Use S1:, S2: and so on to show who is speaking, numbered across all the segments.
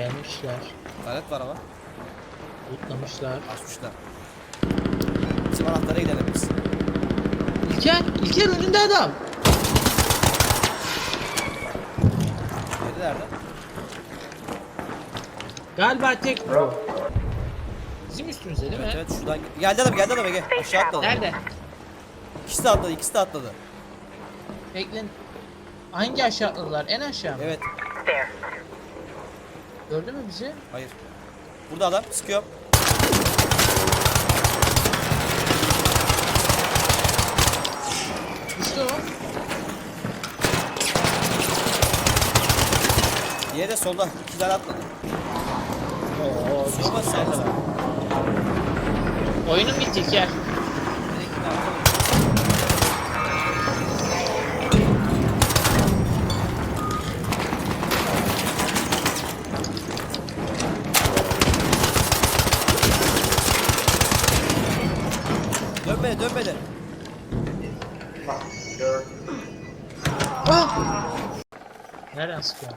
S1: Gelmişler.
S2: Taret var ama.
S1: Lootlamışlar.
S2: Açmışlar. Bizim anahtara gidelim biz.
S1: İlker, İlker önünde adam.
S2: Nerede nerede?
S1: Galiba tek bu. Bizim üstümüzde değil mi?
S2: Evet evet şuradan gel- geldi adam geldi adam Ege. Aşağı atladı.
S1: Nerede?
S2: İkisi de atladı ikisi de atladı.
S1: Bekleyin. Hangi aşağı atladılar? En aşağı mı?
S2: Evet.
S3: There.
S1: Gördü mü bizi?
S2: Hayır. Burada adam sıkıyor.
S1: Düştü o.
S2: Diğeri de solda. İki tane atladı.
S1: Oo,
S2: Sorma sen de var.
S1: Oyunum bitti. Ah! Nereden sıkıyor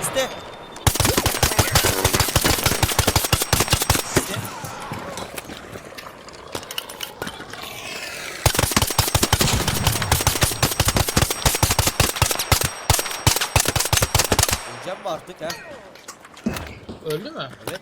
S2: üstte. Üstte. Öleceğim mi artık ha?
S1: Öldü mü?
S2: Evet.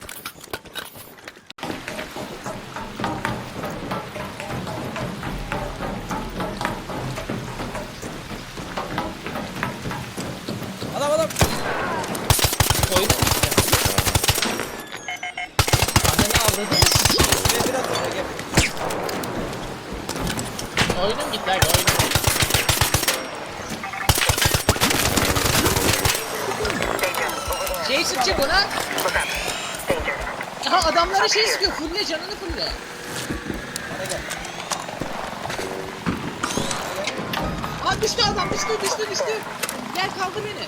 S2: Şuraya biraz daha gel.
S1: Oyunum gitti abi oyunum. Şey sıkacak ona. Aha adamlara şey sıkıyor. Fulle canını fulle. Aa düştü adam düştü düştü düştü. Gel kaldır beni.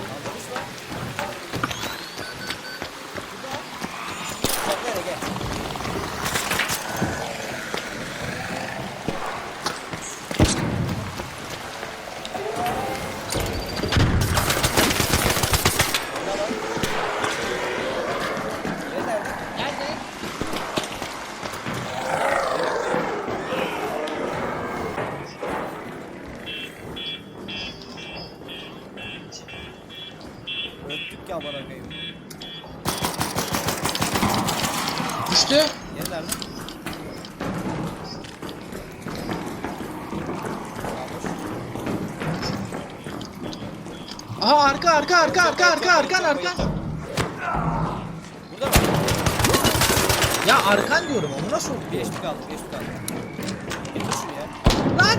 S2: Anlamış mı? Bak nereye gel. Burada bak. Nerede?
S1: Nerede?
S2: Öptük ya bana koyayım.
S1: Düştü.
S2: Yeri nerede?
S1: Aha arka arka arka arka arka arkan arkan.
S2: Burada mı?
S1: Ya arkan diyorum onu nasıl oldu?
S2: Eşlik kaldı, eşlik kaldı. Düşün ya.
S1: Lan!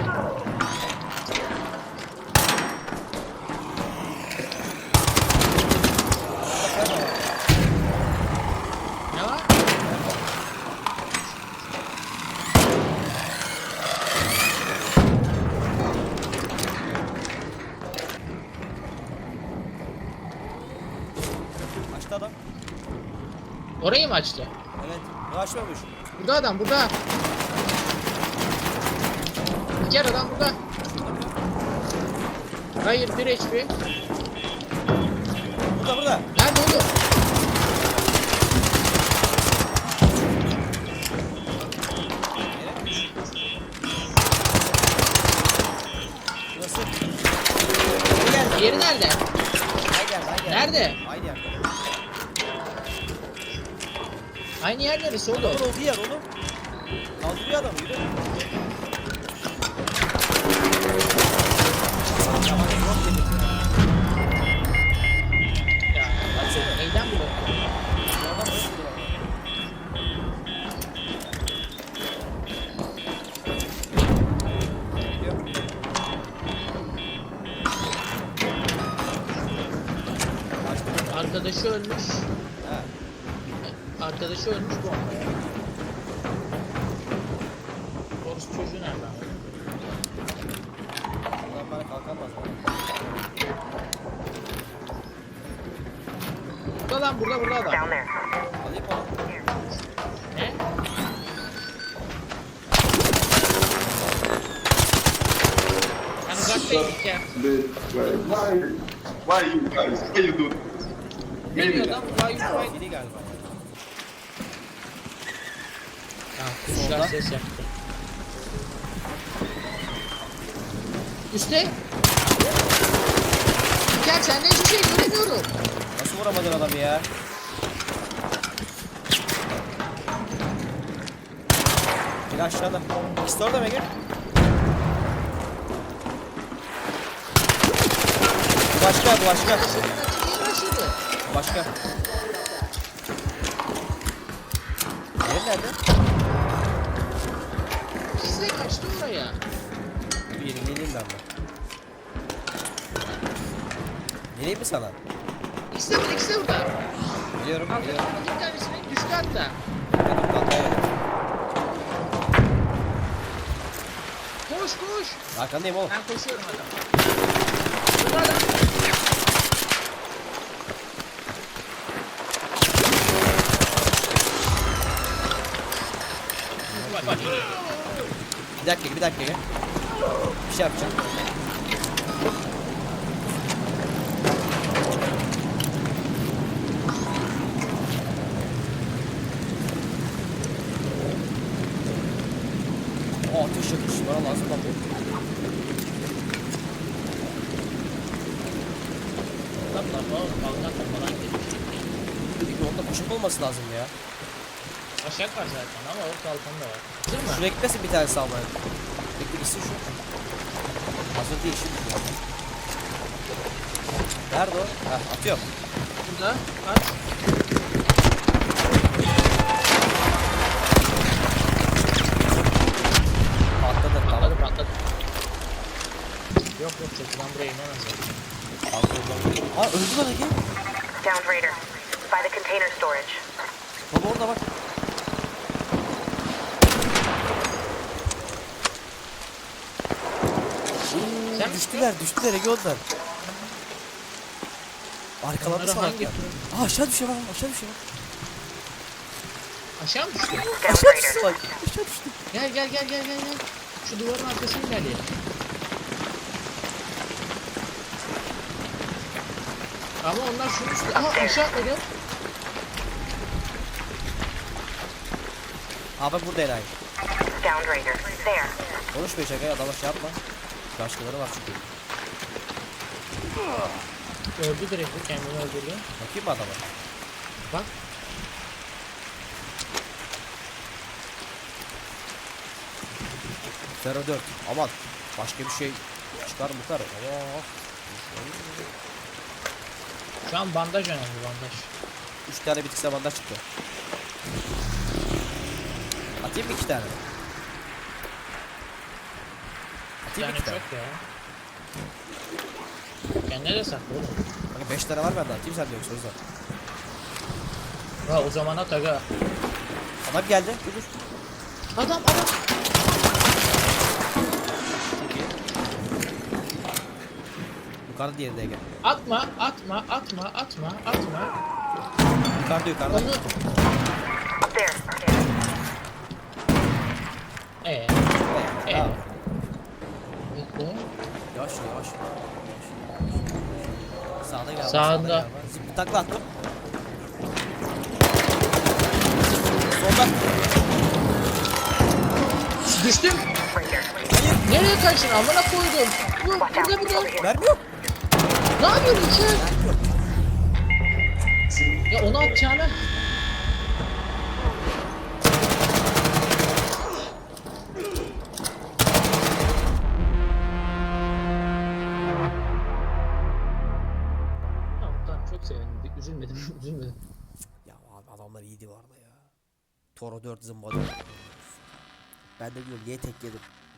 S1: Ne var?
S2: Açtı adam.
S1: Orayı mı açtı?
S2: Evet. Açmamış.
S1: Burada adam burada. Gel adam burada. Hayır bir HP.
S2: Burada burada.
S1: Nerede oğlum?
S2: Burası.
S1: Diğeri nerede?
S2: Gel.
S1: Nerede?
S2: Aynı yerde.
S1: Aynı yer neresi oğlum?
S2: Oğlum olduğu yer oğlum. Kaldırıyor adamı yürü.
S1: Arkadaşı ölmüş bombaya. Orası çocuğu nereden?
S2: Ulan bana kalkan basma.
S1: Burada lan burada burada adam.
S3: Down there.
S2: Alayım onu?
S1: Ne? Ben uzaktayım ilk ya.
S4: Why, why you guys? Why you do?
S1: Ne diyor lan? Why you fight?
S2: Biri galiba.
S1: Kuşlar ses yaptı. Üste. Gel senden hiçbir şey göremiyorum.
S2: Nasıl vuramadın adamı ya? Biri aşağıda. İkisi de orada mı Ege? Bu başka, bu başka. Başka. Diğeri nerede?
S1: De kaçtı oraya.
S2: Bir yenileyim ben de. Yenileyim mi sana?
S1: İkisi de burada, ikisi de burada.
S2: Biliyorum,
S1: Arkada
S2: biliyorum.
S1: bir tanesini düştü hatta.
S2: Benim kankaya yedim.
S1: Koş koş.
S2: Arkandayım oğlum.
S1: Ben koşuyorum adam. Burada adam. Bak bak.
S2: Bir dakika, bir dakika gel. Bir şey yapacağım. Aa ateş yakış. Bana lazım bu.
S1: Lan lan oğlum balkan falan geliyor.
S2: Peki onda kuşuk olması lazım ya.
S1: Aşak var zaten ama o kalkan da var. Değil mi?
S2: Şuraya gitmesin bir tanesi almaya. Bekle gitsin şu. Hazır değil şimdi. Nerede o? Heh atıyorum.
S1: Burada. At.
S2: Patladı. Tamam.
S1: Patladı patladı. Yok yok çatıdan buraya inemez zaten.
S2: Aa öldü lan Ege.
S3: Downed Raider. By the container storage.
S2: Baba orada bak.
S1: Sen
S2: Düştüler düştüler Ege onlar. Arkalandı
S1: Onları hangi
S2: salaklar. Aa aşağı düşüyor lan aşağı düşüyor.
S1: Aşağı mı düştü?
S2: Aşağı düştü salak. Aşağı düştü.
S1: Gel gel gel gel gel gel. Şu duvarın arkasına ilerleyelim. Ama onlar şunu üstü. Aha aşağı atladı.
S2: Aa bak burada.
S3: Downed Raider. There.
S2: Konuşma şaka adama şey yapma. Başkaları var çünkü.
S1: Öldü direkt bu kendini öldürdü.
S2: Bakayım mı adama?
S1: Bak.
S2: Fero 4. Aman. Başka bir şey çıkar mı? Allah.
S1: Şu an bandaj önemli bandaj.
S2: 3 tane bitkisel bandaj çıktı. Atayım mı 2 tane?
S1: Tane
S2: 2 tane?
S1: çok ya. Kendine de saklı oğlum.
S2: Kanka 5 tane var bende atayım sen de yoksa o yüzden.
S1: Ha o zaman at aga.
S2: Adam geldi. Dur dur.
S1: Adam adam.
S2: Çok iyi. Yukarıda diğeri de Ege.
S1: Atma atma atma atma atma.
S2: Yukarıda yukarıda.
S1: Onu.
S3: There.
S1: Ee.
S2: Evet.
S1: Ee.
S2: Tamam.
S1: Bekle.
S2: Yavaş yavaş. Sağda gel.
S1: Sağında.
S2: Zıplı takla attım. Solda.
S1: Düştüm. Nereye kaçtın amına koydum. Bu burada.
S2: Mermi yok.
S1: Ne yapıyorsun içeri? Ya onu atacağını.
S2: Toro 4 zımbada. Ben de diyorum niye tek yedim.